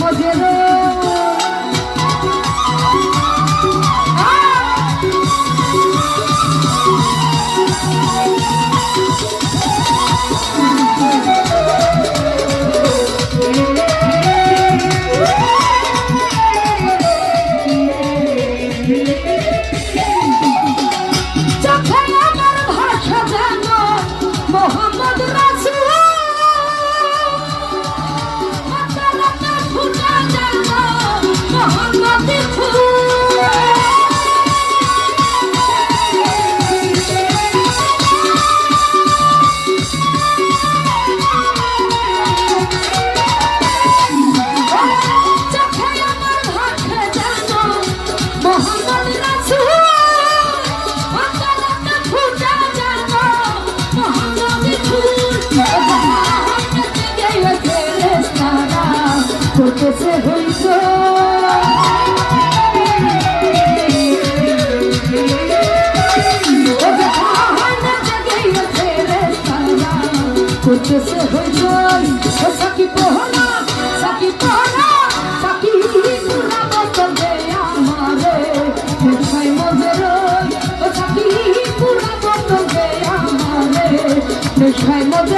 মজে রে হয়েছে ধ্বংস করতেছে হয়েছে সাকি পোহনা সাকি পোহনা সাকি পুরা বতন দে আমারে। মুঠাই মজর সাকি পুরা বতন দে আমারে। মুঠাই মজর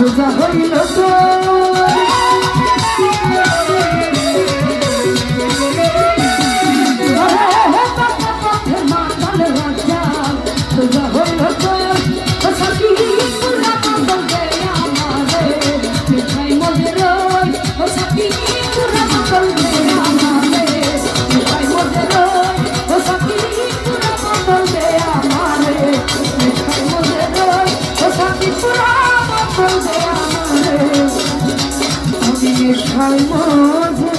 সুগা হইল সুগা হইল সাথী পুরা ছাই মাঝে